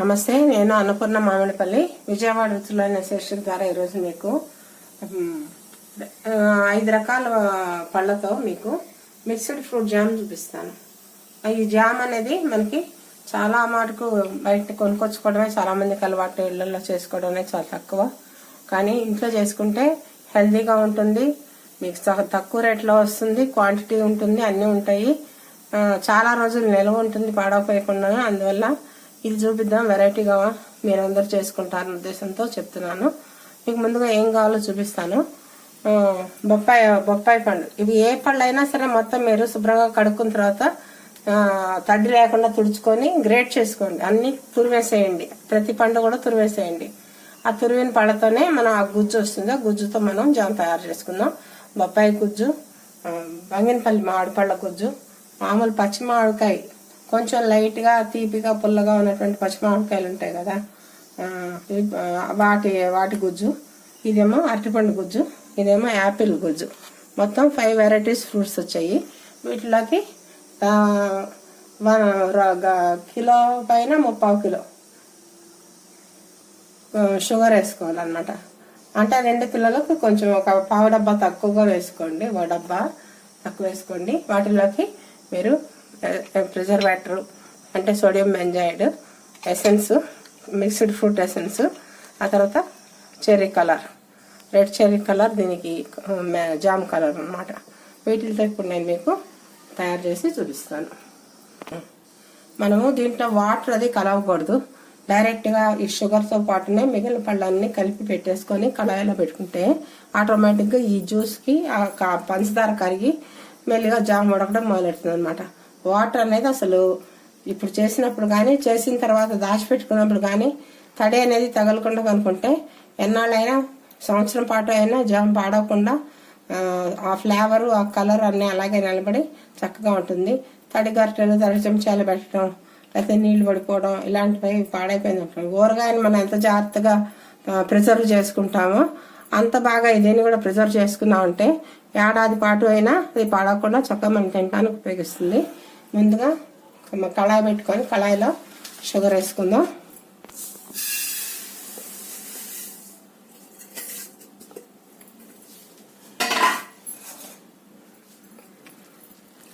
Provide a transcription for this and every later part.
నమస్తే నేను అన్నపూర్ణ మామిడిపల్లి విజయవాడ రుచులైన శీర్షిక ద్వారా ఈరోజు మీకు ఐదు రకాల పళ్ళతో మీకు మిక్స్డ్ ఫ్రూట్ జామ్ చూపిస్తాను. ఈ జామ్ అనేది మనకి చాలా మటుకు బయట కొనుక్కొచ్చుకోవడమే చాలా మందికి అలవాటు ఇళ్ళలో చేసుకోవడమే చాలా తక్కువ. కానీ ఇంట్లో చేసుకుంటే హెల్తీగా ఉంటుంది మీకు తక్కువ రేట్లో వస్తుంది క్వాంటిటీ ఉంటుంది అన్నీ ఉంటాయి. చాలా రోజులు నిల్వ ఉంటుంది పాడవపోయకుండా అందువల్ల ఇది చూపిద్దాం. వెరైటీగా మీరందరూ చేసుకుంటారు ఉద్దేశంతో చెప్తున్నాను. మీకు ముందుగా ఏం కావాలో చూపిస్తాను. బొప్పాయి బొప్పాయి పండు. ఇవి ఏ పళ్ళు అయినా సరే మొత్తం మీరు శుభ్రంగా కడుక్కున్న తర్వాత తడి లేకుండా తుడుచుకొని గ్రేట్ చేసుకోండి. అన్ని తురివేసేయండి. ప్రతి పండు కూడా తురివేసేయండి. ఆ తురివిన పళ్ళతోనే మనం ఆ గుజ్జు వస్తుంది. ఆ గుజ్జుతో మనం జామ్ తయారు చేసుకుందాం. బొప్పాయి గుజ్జు బంగినపల్లి మామిడి పళ్ళ గుజ్జు మామూలు పచ్చి మామిడికాయ కొంచెం లైట్గా తీపిగా పుల్లగా ఉన్నటువంటి పచ్చి మామిడికాయలు ఉంటాయి కదా. వాటి వాటి గుజ్జు. ఇదేమో అరటిపండు గుజ్జు. ఇదేమో యాపిల్ గుజ్జు. మొత్తం ఫైవ్ వెరైటీస్ ఫ్రూట్స్ వచ్చాయి. వీటిలోకి కిలో పైన ముప్పావు కిలో. షుగర్ వేసుకోవాలన్నమాట. అంటే రెండు కిలోలకు కొంచెం ఒక పావు డబ్బా తక్కువగా వేసుకోండి. ఒక డబ్బా తక్కువ వేసుకోండి. వాటిలోకి మీరు ప్రిజర్వేటర్ అంటే sodium benzoate essence mixed fruit essence ఆ తర్వాత cherry colour red cherry colour దీనికి జామ్ కలర్ అన్నమాట. వీటితో ఇప్పుడు నేను మీకు తయారు చేసి చూపిస్తాను. మనము దీంట్లో వాటర్ అది కలవకూడదు. డైరెక్ట్గా ఈ షుగర్తో పాటునే మిగిలిన పళ్ళన్నీ కలిపి పెట్టేసుకొని కళాయిలో పెట్టుకుంటే ఆటోమేటిక్గా ఈ జ్యూస్కి ఆ పంచదార కరిగి మెల్లిగా జామ్ ఉడకడం మొదలెడుతుంది అనమాట వాటర్ అనేది అసలు ఇప్పుడు చేసినప్పుడు కానీ చేసిన తర్వాత దాచిపెట్టుకున్నప్పుడు కానీ తడి అనేది తగలకుండా కనుకుంటే ఎన్నాళ్ళైనా సంవత్సరం పాటు అయినా జామ్ పాడవకుండా ఆ, ఫ్లేవరు ఆ కలర్ అన్నీ అలాగే నిలబడి చక్కగా ఉంటుంది. తడి గరిటెలు తడి చెంచాలు పెట్టడం లేకపోతే నీళ్ళు పడిపోవడం ఇలాంటివి పాడైపోయింది ఊరగాయని మనం ఎంత జాగ్రత్తగా ప్రిజర్వ్ చేసుకుంటామో అంత బాగా ఇదేని కూడా ప్రిజర్వ్ చేసుకున్నామంటే ఏడాది పాటు అయినా అది పాడకుండా చక్కగా మనం తినడానికి ఉపయోగిస్తుంది. ముందుగా కళాయి పెట్టుకొని కళాయిలో షుగర్ వేసుకుందాం.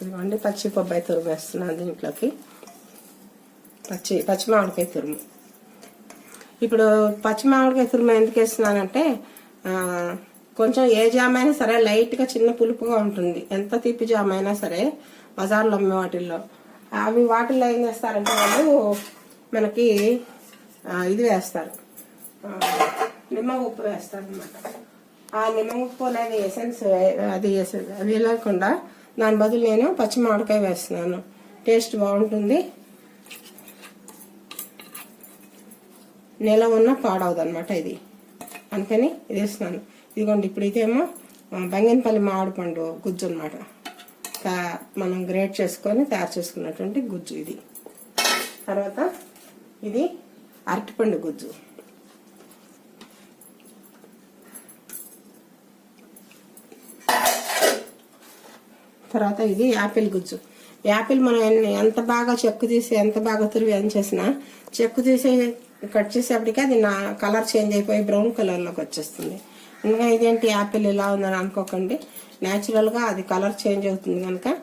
ఇదిగోండి పచ్చి బొబ్బాయి తురుము వేస్తున్నాను దీంట్లోకి. పచ్చి పచ్చి మామిడికాయ తురుము. ఇప్పుడు పచ్చి మామిడికాయ తురుము ఎందుకు వేస్తున్నానంటే కొంచెం ఏ జామ్ అయినా సరే లైట్గా చిన్న పులుపుగా ఉంటుంది. ఎంత తీపి జామ్ అయినా సరే బజార్లో అమ్మే వాటిల్లో. అవి వాటిల్లో ఏం చేస్తారంటే వాళ్ళు మనకి ఇది వేస్తారు. నిమ్మ ఉప్పు వేస్తారు అనమాట ఆ నిమ్మ ఉప్పు అనేది ఎసెన్స్ అది ఎసెన్స్ అది లేకుండా దాని బదులు నేను పచ్చి మామిడికాయ వేస్తున్నాను. టేస్ట్ బాగుంటుంది. నెల ఉన్న పాడవదు అనమాట ఇది. అందుకని ఇది వేస్తున్నాను. ఇదిగోండి ఇప్పుడు ఇదేమో బంగినపల్లి మామిడి పండు గుజ్జు అనమాట మనం గ్రేట్ చేసుకొని తయారు చేసుకున్నటువంటి గుజ్జు ఇది. తర్వాత ఇది అరటిపండు గుజ్జు. తర్వాత ఇది యాపిల్ గుజ్జు. యాపిల్ మనం ఎన్ని- ఎంత బాగా చెక్కు తీసి ఎంత బాగా తురివి ఏం చేసినా చెక్కు తీసి కట్ చేసేప్పటికి అది నా కలర్ చేంజ్ అయిపోయి బ్రౌన్ కలర్లోకి వచ్చేస్తుంది. ఇదేంటి యాపిల్ ఇలా ఉందని అనుకోకండి. న్యాచురల్గా అది కలర్ చేంజ్ అవుతుంది కనుక.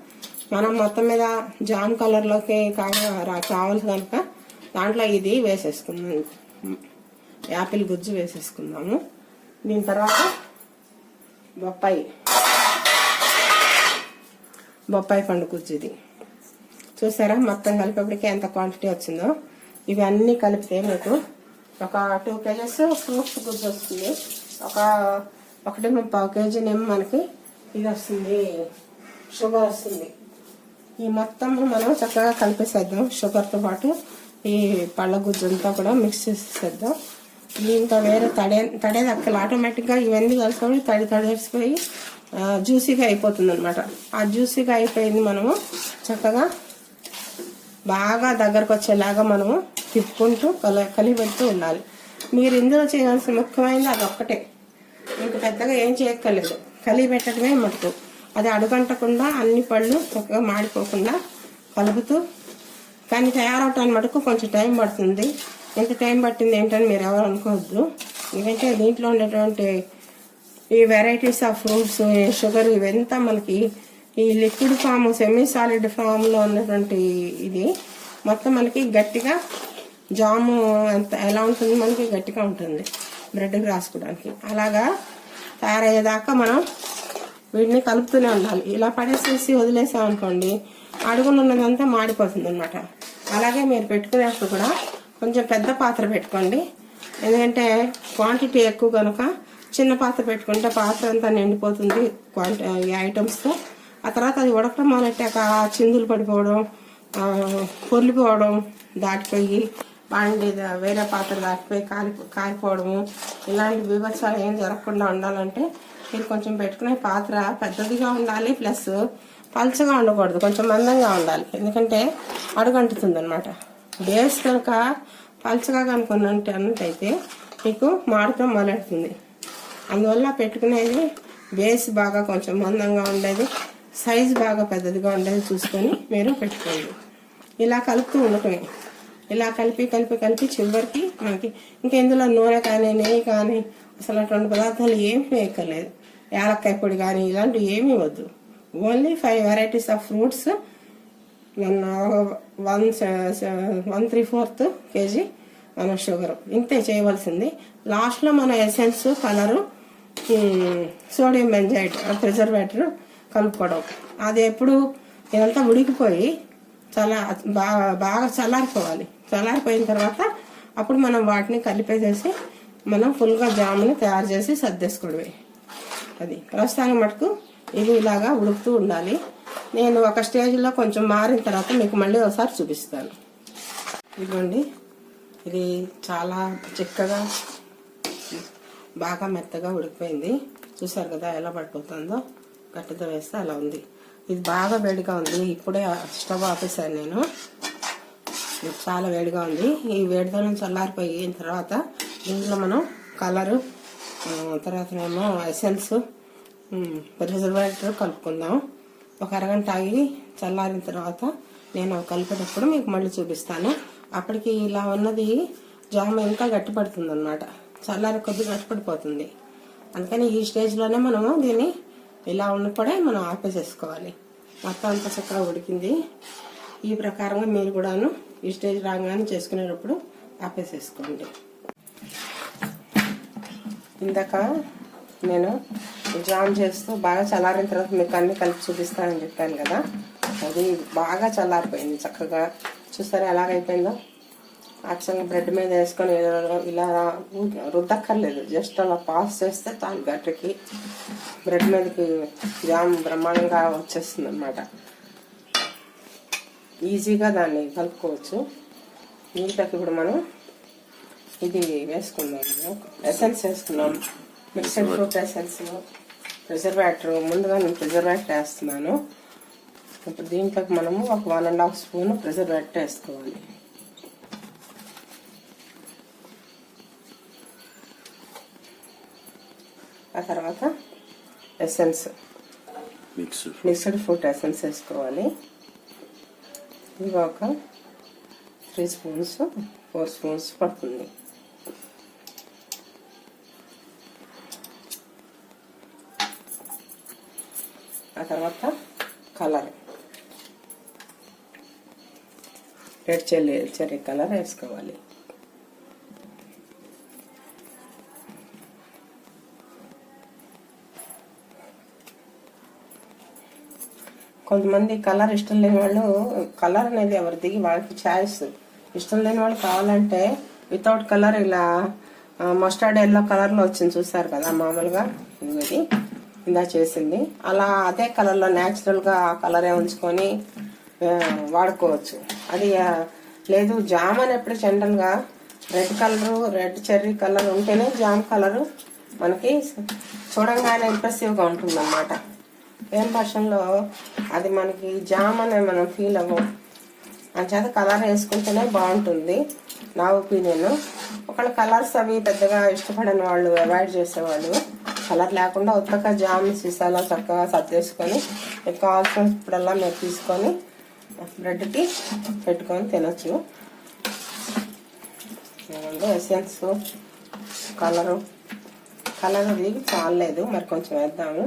మనం మొత్తం మీద జామ్ కలర్లోకి కాగా కావాలి కనుక దాంట్లో ఇది వేసేసుకుందాం. యాపిల్ గుజ్జు వేసేసుకుందాము. దీని తర్వాత బొప్పాయి. బొప్పాయి పండు గుజ్జు ఇది. చూసారా? మొత్తం కలిపేప్పటికీ ఎంత క్వాంటిటీ వచ్చిందో. ఇవన్నీ కలిపితే మీకు ఒక టూ కేజెస్ ఫ్రూట్స్ గుజ్జు వస్తుంది. ఒక ఒకటి ముప్పావు కేజీనేమో మనకి ఇది వస్తుంది. షుగర్ వస్తుంది. ఈ మొత్తం మనం చక్కగా కలిపేసేద్దాం. షుగర్తో పాటు ఈ పళ్ళ గుజ్జంతా కూడా మిక్స్ చేసేద్దాం దీంతో ఇంకా వేరే తడే తడే దక్కలు ఆటోమేటిక్గా ఇవన్నీ కలుసుకొని తడి తడేసిపోయి జ్యూసీగా అయిపోతుంది అనమాట ఆ జ్యూసీగా అయిపోయింది మనము చక్కగా బాగా దగ్గరకు వచ్చేలాగా మనము తిప్పుకుంటూ కల కలిపెడుతూ ఉండాలి. మీరు ఇందులో చేయాల్సిన ముఖ్యమైనది అది ఒక్కటే. ఇంకా పెద్దగా ఏం చేయక్కర్లేదు. కలిగి పెట్టడమే మట్టు. అది అడుగంటకుండా అన్ని పళ్ళు చక్కగా మాడిపోకుండా కలుపుతూ కానీ తయారవటానికి మటుకు కొంచెం టైం పడుతుంది. ఎంత టైం పట్టింది ఏంటని మీరు ఎవరు అనుకోవద్దు. ఎందుకంటే దీంట్లో ఉండేటువంటి ఈ వెరైటీస్ ఆఫ్ ఫ్రూట్స్ షుగర్ ఇవంతా మనకి ఈ లిక్విడ్ ఫామ్ సెమీ సాలిడ్ ఫామ్లో ఉన్నటువంటి ఇది మొత్తం మనకి గట్టిగా జాము ఎంత ఎలా ఉంటుంది మనకి గట్టిగా ఉంటుంది బ్రెడ్కి రాసుకోవడానికి. అలాగా తయారయ్యేదాకా మనం వీటిని కలుపుతూనే ఉండాలి. ఇలా పడేసేసి వదిలేసామనుకోండి అడుగులు ఉన్నదంతా మాడిపోతుంది అనమాట అలాగే మీరు పెట్టుకునేప్పుడు కూడా కొంచెం పెద్ద పాత్ర పెట్టుకోండి. ఎందుకంటే క్వాంటిటీ ఎక్కువ కనుక చిన్న పాత్ర పెట్టుకుంటే పాత్ర అంతా నిండిపోతుంది క్వాంటి ఈ ఐటమ్స్తో. ఆ తర్వాత అది ఉడకడం మొదలెట్టాక చిందులు పడిపోవడం పొర్లిపోవడం దాటిపోయి బాండి వేరే పాత్ర దాటిపోయి కాలి కాలిపోవడము ఇలాంటి విభత్సాలు ఏం జరగకుండా ఉండాలంటే మీరు కొంచెం పెట్టుకునే పాత్ర పెద్దదిగా ఉండాలి ప్లస్ పల్చగా ఉండకూడదు కొంచెం మందంగా ఉండాలి. ఎందుకంటే అడుగంటుతుంది అనమాట బేస్ కనుక పల్చగా కనుకున్నట్టు అన్నట్టయితే మీకు మాడటం మొదలెడుతుంది అందువల్ల పెట్టుకునేది బేస్ బాగా కొంచెం మందంగా ఉండేది సైజ్ బాగా పెద్దదిగా ఉండేది చూసుకొని మీరు పెట్టుకోండి. ఇలా కలుపుతూ ఉండటమే. ఇలా కలిపి కలిపి కలిపి చివరికి మనకి ఇంకా ఇందులో నూనె కానీ నెయ్యి కానీ అసలు అటువంటి పదార్థాలు ఏమి వేయక్కర్లేదు. యాలక్కాయ పొడి కానీ ఇలాంటివి ఏమీ వద్దు. Only five varieties of fruits one one one three fourth KG మన షుగర్ ఇంతే చేయవలసింది. లాస్ట్లో మన essence colour sodium benzoate preservative కలుపుకోవడం. అది ఎప్పుడు ఇదంతా ఉడికిపోయి చాలా బాగా బాగా చల్లారిపోవాలి. చల్లారిపోయిన తర్వాత అప్పుడు మనం వాటిని కలిపేసేసి మనం ఫుల్గా జాముని తయారు చేసి సర్దేసుకోవడమే. అది ప్రస్తుతానికి మటుకు ఇది ఇలాగా ఉడుకుతూ ఉండాలి. నేను ఒక స్టేజ్లో కొంచెం మారిన తర్వాత మీకు మళ్ళీ ఒకసారి చూపిస్తాను. ఇదిగోండి. ఇది చాలా చిక్కగా బాగా మెత్తగా ఉడికిపోయింది. చూసారు కదా ఎలా పడిపోతుందో? గట్టితో వేస్తే అలా ఉంది. ఇది బాగా వేడిగా ఉంది. ఇప్పుడే స్టవ్ ఆపేసాను నేను. చాలా వేడిగా ఉంది. ఈ వేడితో చల్లారిపోయిన తర్వాత ఇందులో మనం కలరు తర్వాత ఏమో ఎసెన్స్ రిజర్వేటర్ కలుపుకుందాం. ఒక అరగంట ఆగి చల్లారిన తర్వాత నేను కలిపేటప్పుడు మీకు మళ్ళీ చూపిస్తాను. అప్పటికి ఇలా ఉన్నది జామ ఇంకా గట్టిపడుతుంది అనమాట చల్లారి కొద్దిగా గట్టిపడిపోతుంది. అందుకని ఈ స్టేజ్లోనే మనము దీన్ని ఇలా ఉన్నప్పుడే మనం ఆపేసేసుకోవాలి. మొత్తం అంత చక్కగా ఉడికింది. ఈ ప్రకారంగా మీరు కూడాను ఈ స్టేజ్ రాగానే చేసుకునేటప్పుడు ఆపేసేసుకోండి. ఇందాక నేను జామ్ చేస్తూ బాగా చల్లారిన తర్వాత మీకు అన్ని కలిపి చూపిస్తానని చెప్పాను కదా. అది బాగా చల్లారిపోయింది చక్కగా. చూస్తారా ఎలాగైపోయిందో? యాక్చువల్గా బ్రెడ్ మీద వేసుకొని ఇలా- రుద్దక్కర్లేదు. జస్ట్ అలా పాస్ చేస్తే చాలు గట్టికి బ్రెడ్ మీదకి జామ్ బ్రహ్మాండంగా వచ్చేస్తుంది అనమాట ఈజీగా దాన్ని కలుపుకోవచ్చు. నీళ్ళకి ఇప్పుడు మనం ఇది వేసుకుందాం. ఎసెన్స్ వేసుకున్నాం మిక్సడ్ ఫ్రూట్ ఎసెన్స్ ప్రిజర్వేటర్. ముందుగా నేను ప్రిజర్వేటర్ వేస్తున్నాను. ఇప్పుడు దీంట్లోకి మనము ఒక one and half spoon preservative వేసుకోవాలి. ఆ తర్వాత essence mix mixed fruit essence వేసుకోవాలి. ఒక త్రీ స్పూన్స్ ఫోర్ స్పూన్స్ పడుతుంది. ఆ తర్వాత కలర్ రెడ్ చెల్లి చెర్రీ కలర్ వేసుకోవాలి. కొంతమంది కలర్ ఇష్టం లేని వాళ్ళు కలర్ అనేది ఎవరిది వాళ్ళకి ఛాయిస్. ఇష్టం లేని వాళ్ళు కావాలంటే వితౌట్ కలర్ ఇలా మస్టర్డ్ ఎల్లో కలర్లో వచ్చింది చూసారు కదా మామూలుగా? ఇది ఇందా. చేసింది. అలా అదే కలర్లో న్యాచురల్గా ఆ కలరే ఉంచుకొని వాడుకోవచ్చు. అది లేదు జామ్ అనేప్పుడు జనరల్గా red colour red cherry colour ఉంటేనే జామ్ కలరు మనకి చూడంగానే ఇంప్రెసివ్గా ఉంటుంది అనమాట ఏం అది మనకి జామ్ అనే మనం ఫీల్ అవ్వం. అంచేత కలర్ వేసుకుంటేనే బాగుంటుంది నా ఒపీనియన్ ఒకళ్ళు కలర్స్ అవి పెద్దగా ఇష్టపడని వాళ్ళు అవాయిడ్ చేసేవాళ్ళు కలర్ లేకుండా ఉత్తక జామ్ సీసాలో చక్కగా సర్దేసుకొని మీకు కావాల్సినప్పుడల్లా మీరు తీసుకొని బ్రెడ్కి పెట్టుకొని తినొచ్చు. ఇదిగోండి ఎసెన్స్ కలరు కలర్ అది చాలలేదు మరి కొంచెం వేద్దాము.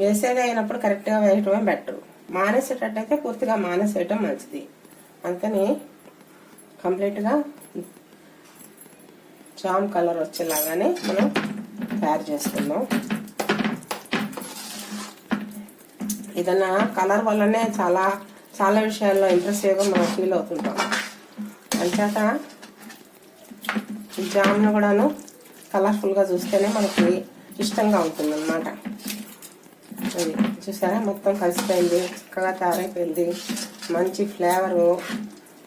వేసేది అయినప్పుడు కరెక్ట్గా వేయటమే బెటర్. మానేసేటట్టయితే పూర్తిగా మానేసేయటం మంచిది. అంతని కంప్లీట్గా జామ్ కలర్ వచ్చేలాగానే మనం తయారు చేసుకుందాం. ఏదన్నా కలర్ వల్లనే చాలా చాలా విషయాల్లో ఇంట్రెస్ట్గా మనం ఫీల్ అవుతుంటాం. అంచేత జామ్ను కూడాను కలర్ఫుల్గా చూస్తేనే మనకి ఇష్టంగా ఉంటుంది అనమాట అది చూసారా? మొత్తం కలిసిపోయింది. చక్కగా తయారైపోయింది. మంచి ఫ్లేవరు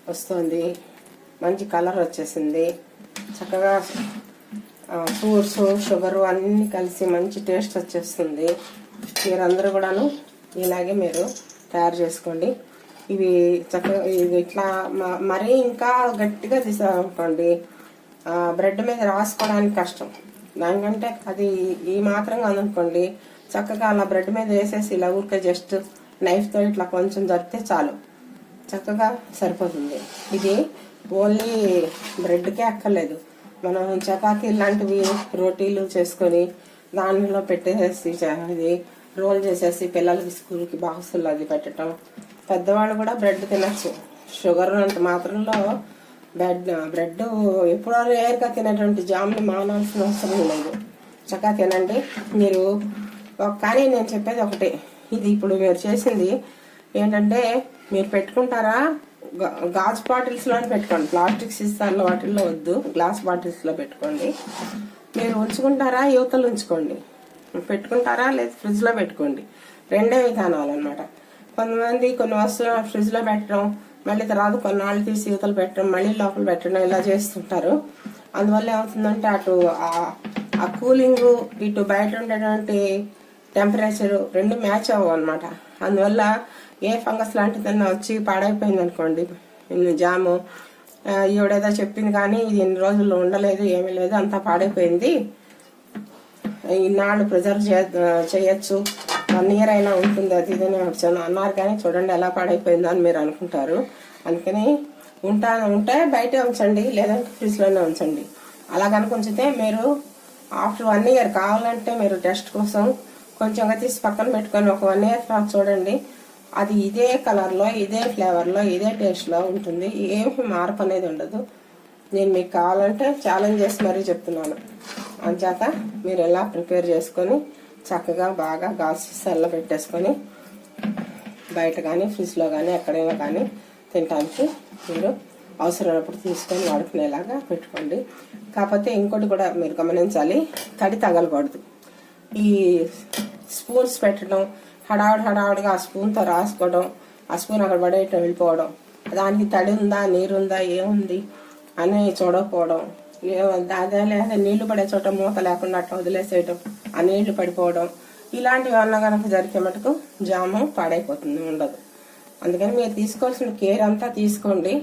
వస్తుంది. మంచి కలర్ వచ్చేసింది. చక్కగా ఫ్రూట్స్ షుగరు అన్నీ కలిసి మంచి టేస్ట్ వచ్చేస్తుంది. మీరందరూ కూడాను ఇలాగే మీరు తయారు చేసుకోండి. ఇవి చక్కగా ఇవి ఇట్లా మ- మరీ ఇంకా గట్టిగా తీసామనుకోండి బ్రెడ్ మీద రాసుకోవడానికి కష్టం. దానికంటే అది ఈ మాత్రం కాదనుకోండి చక్కగా అలా బ్రెడ్ మీద వేసేసి ఇలా ఊరికే జస్ట్ నైఫ్తో ఇట్లా కొంచెం జరిపితే చాలు. చక్కగా సరిపోతుంది. ఇది ఓన్లీ బ్రెడ్కే అక్కర్లేదు. మనం చపాతీ లాంటివి రోటీలు చేసుకొని దానిలో పెట్టేసి ఇది రోల్ చేసేసి పిల్లలకి స్కూల్కి బాక్సులు అది పెట్టడం పెద్దవాళ్ళు కూడా బ్రెడ్ తినచ్చు. షుగర్ అంత మాత్రంలో బ్రెడ్ బ్రెడ్ ఎప్పుడో రేర్గా తినేటువంటి జామ్ని మానాల్సిన అవసరం లేదు. చక్కగా తినండి. మీరు కానీ నేను చెప్పేది ఒకటే. ఇది ఇప్పుడు మీరు చేసింది ఏంటంటే మీరు పెట్టుకుంటారా? గా- గాజు బాటిల్స్లోనే పెట్టుకోండి. ప్లాస్టిక్ సీసాల్లో వాటిల్లో వద్దు. గ్లాస్ బాటిల్స్లో పెట్టుకోండి. మీరు ఉంచుకుంటారా? యువతలు ఉంచుకోండి. పెట్టుకుంటారా? లేదా ఫ్రిడ్జ్లో పెట్టుకోండి. రెండే విధానాలు అనమాట కొంతమంది కొన్ని వస్తువులు ఫ్రిడ్జ్లో పెట్టడం మళ్ళీ తర్వాత కొన్నాళ్ళు తీసి యువతలు పెట్టడం మళ్ళీ లోపల పెట్టడం ఇలా చేస్తుంటారు. అందువల్ల ఏమవుతుందంటే అటు ఆ- ఆ కూలింగ్ ఇటు బయట ఉండేటువంటి టెంపరేచరు రెండు మ్యాచ్ అవ్వవు అనమాట అందువల్ల ఏ ఫంగస్ లాంటిదన్నా వచ్చి పాడైపోయింది అనుకోండి జాము ఈవిడేదో చెప్పింది కానీ ఇది ఎన్ని రోజులు ఉండలేదు ఏమీ లేదు అంతా పాడైపోయింది. ఇన్నాళ్ళు ప్రిజర్వ్ చేయొచ్చు. వన్ ఇయర్ అయినా ఉంటుంది అది ఇది వచ్చాను అన్నారు కానీ చూడండి ఎలా పాడైపోయిందో అని మీరు అనుకుంటారు. అందుకని ఉంటా ఉంటే బయటే ఉంచండి లేదంటే ఫ్రిడ్జ్లోనే ఉంచండి. అలాగనుకుంచితే మీరు ఆఫ్టర్ వన్ ఇయర్ కావాలంటే మీరు టెస్ట్ కోసం కొంచెంగా తీసి పక్కన పెట్టుకొని ఒక వన్ ఇయర్ తర్వాత చూడండి. అది ఇదే కలర్లో ఇదే ఫ్లేవర్లో ఇదే టేస్ట్లో ఉంటుంది. ఏమి మార్పు అనేది ఉండదు. నేను మీకు కావాలంటే ఛాలెంజ్ చేసి మరీ చెప్తున్నాను. అంచేత మీరు ఎలా ప్రిపేర్ చేసుకొని చక్కగా బాగా గాజు సెల్ల పెట్టేసుకొని బయట కానీ ఫ్రిడ్జ్లో కానీ ఎక్కడైనా కానీ తినడానికి మీరు అవసరమైనప్పుడు తీసుకొని వాడుకునేలాగా పెట్టుకోండి. కాకపోతే ఇంకోటి కూడా మీరు గమనించాలి తడి తగలకూడదు. ఈ స్పూన్స్ పెట్టడం హడావుడి హడావుడిగా ఆ స్పూన్తో రాసుకోవడం ఆ స్పూన్ అక్కడ పడేయటం వెళ్ళిపోవడం. దానికి తడి ఉందా నీరు ఉందా ఏముంది అని చూడకపోవడం. ఏ- అదే లేదా నీళ్ళు పడే చోట మూత లేకుండా అట్లా వదిలేసేయటం ఆ నీళ్ళు పడిపోవడం. ఇలాంటివి అన్న కనుక జరిగే మటుకు జాము పాడైపోతుంది ఉండదు. అందుకని మీరు తీసుకోవాల్సిన కేర్ అంతా తీసుకోండి.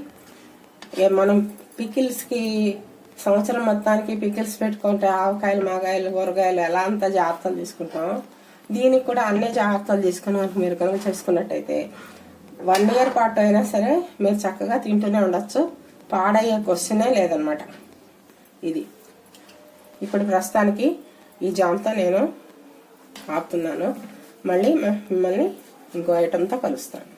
మనం పికిల్స్కి సంవత్సరం మొత్తానికి పికిల్స్ పెట్టుకుంటే ఆవకాయలు మాగాయలు కూరగాయలు ఎలా అంతా జాగ్రత్తలు తీసుకుంటాం దీనికి కూడా అన్ని జాగ్రత్తలు తీసుకుని మీరు కనుక చేసుకున్నట్టయితే వన్ ఇయర్ పాటు అయినా సరే మీరు చక్కగా తింటూనే ఉండొచ్చు. పాడయ్యే క్వశ్చనే లేదనమాట. ఇది. ఇప్పుడు ప్రస్తుతానికి ఈ జామ్తో నేను ఆపుతున్నాను. మళ్ళీ మిమ్మల్ని ఇంకో ఐటెంతో కలుస్తాను.